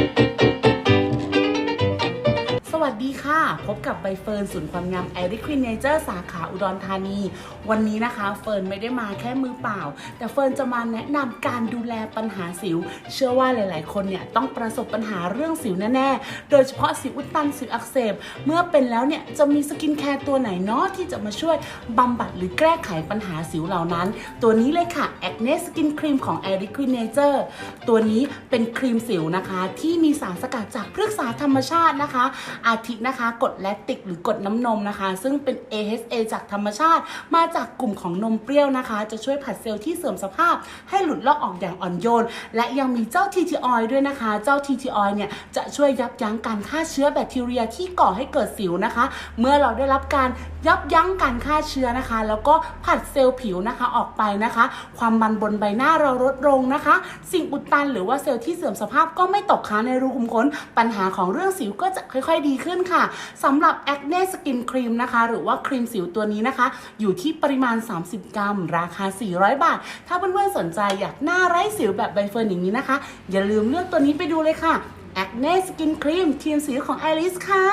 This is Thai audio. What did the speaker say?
สวัสดี ค่ะ พบกับใบเฟิร์นศูนย์ความงามไอริควินเนเจอร์สาขาอุดรธานี วันนี้นะคะ เฟิร์นไม่ได้มาแค่มือเปล่า แต่เฟิร์นจะมาแนะนำการดูแลปัญหาสิว เชื่อว่าหลาย ๆ คนเนี่ยต้องประสบปัญหาเรื่องสิวแน่ ๆ โดยเฉพาะสิวอุดตันสิวอักเสบ เมื่อเป็นแล้วเนี่ยจะมีสกินแคร์ตัวไหนเนาะที่จะมาช่วยบำบัดหรือแก้ไขปัญหาสิวเหล่านั้น ตัวนี้เลยค่ะ Acne Skin Cream ของ i r i q u i n a t u r e ตัวนี้เป็นครีมสิวนะคะ ที่มีสารสกัดจากพฤกษาธรรมชาตินะคะ อาทินะคะกดแลคติกหรือกดน้ำนมนะคะ ซึ่งเป็น AHA จากธรรมชาติ มาจากกลุ่มของนมเปรี้ยวนะคะ จะช่วยผัดเซลล์ที่เสื่อมสภาพ ให้หลุดลอกออกอย่างอ่อนโยน และยังมีเจ้า TT oil ด้วยนะคะ เจ้า TT oil เนี่ยจะช่วยยับยั้งการฆ่าเชื้อแบคทีเรียที่ก่อให้เกิดสิวนะคะ เมื่อเราได้รับการยับยั้งการฆ่าเชื้อนะคะ แล้วก็ผัดเซลล์ผิวนะคะออกไปนะคะ ความมันบนใบหน้าเราลดลงนะคะ สิ่งอุดตันหรือว่าเซลล์ที่เสื่อมสภาพก็ไม่ตกค้างในรูขุมขนปัญหาของเรื่องสิวก็จะค่อย ๆ ดีขึ้นค่ะสำหรับ Acne Skin Cream นะคะ หรือว่าครีมสิวตัวนี้นะคะ อยู่ที่ปริมาณ 30 กรัม ราคา 400 บาท ถ้าเพื่อนๆสนใจอยากหน้าไร้สิวแบบใบเฟิร์นอย่างนี้นะคะ อย่าลืมเลือกตัวนี้ไปดูเลยค่ะ Acne Skin Cream ทีมสิวของ Iris ค่ะ